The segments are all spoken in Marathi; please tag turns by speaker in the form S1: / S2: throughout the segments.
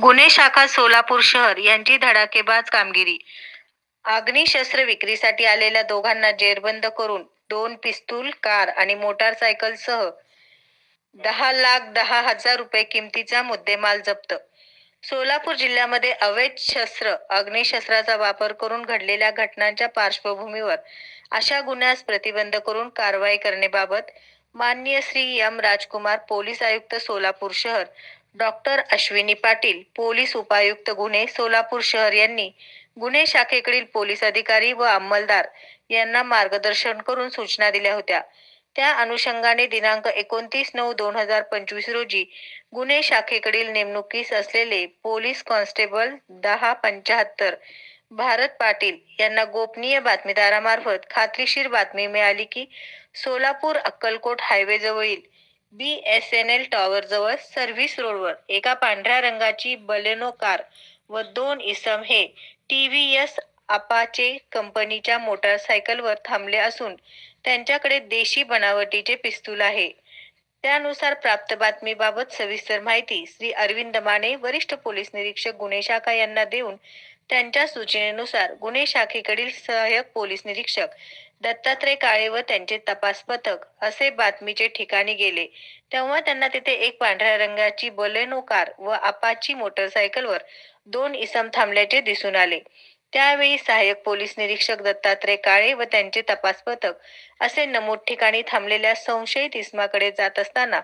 S1: गुन्हे शाखा सोलापूर शहर यांची धडाकेबाज कामगिरी. अग्निशस्त्र विक्रीसाठी आलेल्या दोघांना जेरबंद करून दोन पिस्तूल कार आणि मोटारसायकलसह दहा लाख दहा हजार रुपये किमतीचा मुद्देमाल जप्त. सोलापूर जिल्ह्यामध्ये अवैध शस्त्र अग्निशस्त्राचा वापर करून घडलेल्या घटनांच्या पार्श्वभूमीवर अशा गुन्ह्यास प्रतिबंध करून कारवाई करण्याबाबत माननीय श्री एम राजकुमार पोलीस आयुक्त सोलापूर शहर. डॉक्टर अश्विनी पाटील पोलीस उपायुक्त गुन्हे सोलापूर शहर यांनी गुन्हे शाखेकडील पोलीस अधिकारी व अंमलदार यांना मार्गदर्शन करून सूचना दिल्या होत्या. त्या अनुषंगाने दिनांक एकोणतीस नऊ दोन हजार पंचवीस रोजी गुन्हे शाखेकडील नेमणुकीस असलेले पोलीस कॉन्स्टेबल दहा पंचाहत्तर भारत पाटील यांना गोपनीय बातमीदारामार्फत खात्रीशीर बातमी मिळाली की सोलापूर अक्कलकोट हायवे जवळील B S N L tower जवळ सर्व्हिस रोडवर एका पांढऱ्या रंगाची बलेनो कार व दोन इसम हे टी व्ही एस अपाचे कंपनीच्या मोटारसायकलवर थांबले असून त्यांच्याकडे देशी बनावटीचे पिस्तूल आहे. त्यानुसार प्राप्त बातमीबाबत सविस्तर माहिती श्री अरविंद माने वरिष्ठ पोलीस निरीक्षक गुन्हे शाखा यांना देऊन त्यांच्या सूचनेनुसार गुन्हे शाखेकडील सहाय्यक पोलीस निरीक्षक दत्तात्रय काळे व त्यांचे तपास पथक असे बातमीचे ठिकाणी गेले. तेव्हा त्यांना तिथे एक पांढऱ्या रंगाची बलेनो कार व आपाची मोटरसायकलवर दोन इसम थांबल्याचे दिसून आले. त्यावेळी सहाय्यक पोलीस निरीक्षक दत्तात्रय काळे व त्यांचे तपास पथक असे नमूद ठिकाणी थांबलेल्या संशयित इस्माकडे जात असताना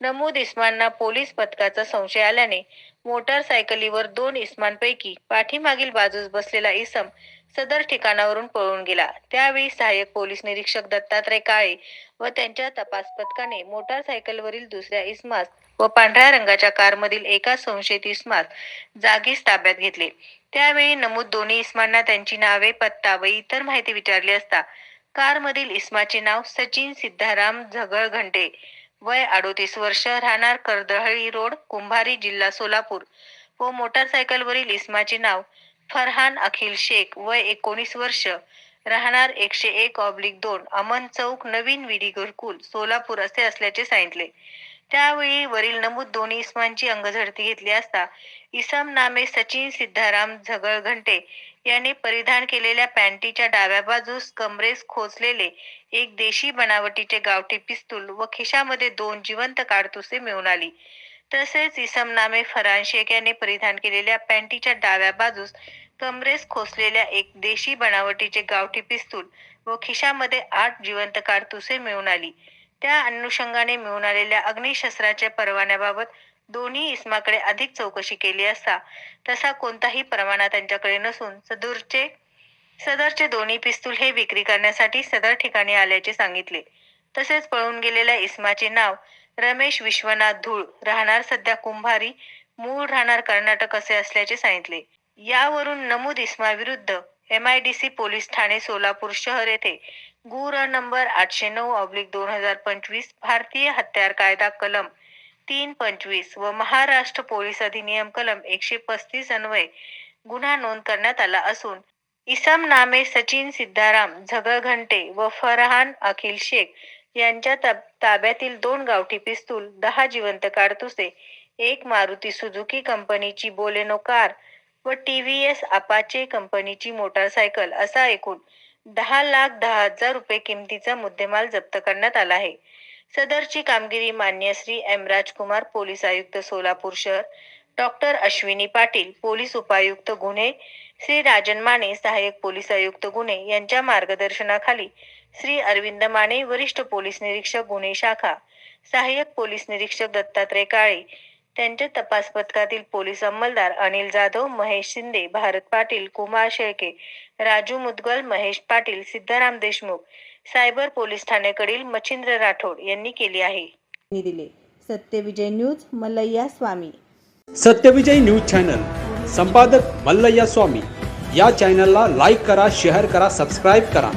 S1: नमूद इस्मांना पोलीस पथकाचा संशय आल्याने मोटारसायकलीवर दोन इस्मांपैकी पाठीमागील बाजूस बसलेला इसम सदर ठिकाणावरून पळून गेला. त्यावेळी सहाय्यक पोलीस निरीक्षक दत्तात्रय काळे व त्यांच्या तपास पथकाने मोटारसायकलवरील दुसऱ्या इस्मास व पांढऱ्या रंगाच्या कारमधील एका संशयित इस्मास जागीच ताब्यात घेतले. त्यावेळी नमूद दोन्ही इस्मांना त्यांची नावे पत्ता व इतर माहिती विचारली असता कारमधील इस्माचे नाव सचिन सिद्धाराम झगळ घंटे वय अडोतीस वर्ष राहणार कर्दहळी रोड कुंभारी जिल्हा सोलापूर. व मोटारसायकलवरील इस्माचे नाव फरहान अखिल शेख वय एकोणीस वर्ष. राहणार एकशे एक ऑब्लिक दोन अमन चौक नवीन विडी गुरुकुल सोलापूर असे असल्याचे सांगितले. त्यावेळी वरील नमूद दोन्ही इस्मांची अंगझडती घेतली असता इसम नामे सचिन सिद्धाराम झगळ घंटे यांनी परिधान केलेल्या पॅन्टीच्या डाव्या बाजूस कमरेस खोचलेले एक देशी बनावटीचे गावठी पिस्तूल व खिशामध्ये दोन जिवंत काडतुसे मिळून आली. तसेच इसम नामे फरान शेख यांनी परिधान केलेल्या पॅन्टीच्या डाव्या बाजूस कमरेस खोचलेल्या एक देशी बनावटीचे गावठी पिस्तूल व खिशामध्ये आठ जिवंत काडतुसे मिळून आली. त्या अनुषंगाने मिळून आलेल्या अग्निशस्त्राच्या परवान्याबाबत दोन्ही इस्माकडे अधिक चौकशी केली असता तसा कोणताही परवाना त्यांच्याकडे नसून सदूरचे सदरचे दोन्ही पिस्तूल हे विक्री करण्यासाठी सदर ठिकाणी आल्याचे सांगितले. तसेच पळून गेलेल्या इस्माचे नाव रमेश विश्वनाथ धूळ राहणार सध्या कुंभारी मूळ राहणार कर्नाटक असे असल्याचे सांगितले. यावरून नमूद इस्मा विरुद्ध M I D C police Thane Solapur शहर येथे गुर नंबर आठशे नऊ ऑब्लिक दोन हजार पंचवीस भारतीय हत्यार कायदा कलम तीन पंचवीस व महाराष्ट्र पोलीस अधिनियम कलम एकशे पस्तीस अन्वये गुन्हा नोंद करण्यात आला असून इसम नामे सचिन सिद्धाराम झगळघंटे व फरहान अखिल शेख यांच्या ताब्यातील दोन गावठी पिस्तूल दहा जिवंत काडतुसे एक मारुती सुझुकी कंपनीची बोलेनो कार व टी व्ही एस अपाचे कंपनीची मोटारसायकल असा एकूण दहा लाख दहा हजार रुपये किमतीचा मुद्देमाल जप्त करण्यात आला आहे. सदरची कामगिरी मान्य श्री एम राजकुमार पोलीस आयुक्त सोलापूर शहर डॉक्टर अश्विनी पाटील पोलीस उपायुक्त गुन्हे श्री राजन माने सहाय्यक पोलीस आयुक्त गुन्हे यांच्या मार्गदर्शनाखाली श्री अरविंद माने वरिष्ठ पोलीस निरीक्षक गुन्हे शाखा सहाय्यक पोलीस निरीक्षक दत्तात्रय काळे त्यांच्या तपास पथकातील पोलीस अंमलदार अनिल जाधव महेश शिंदे भारत पाटील कुमार शेळके राजू मुदगल महेश पाटील सिद्धाराम देशमुख सायबर पोलीस ठाण्याकडील मच्छिंद्र राठोड यांनी केली आहे.
S2: दिले. Satyavijay news Mallayya Swami.
S3: Satyavijay news channel. संपादक मल्लय्या स्वामी. या चॅनलला लाईक करा शेअर करा सबस्क्राईब करा.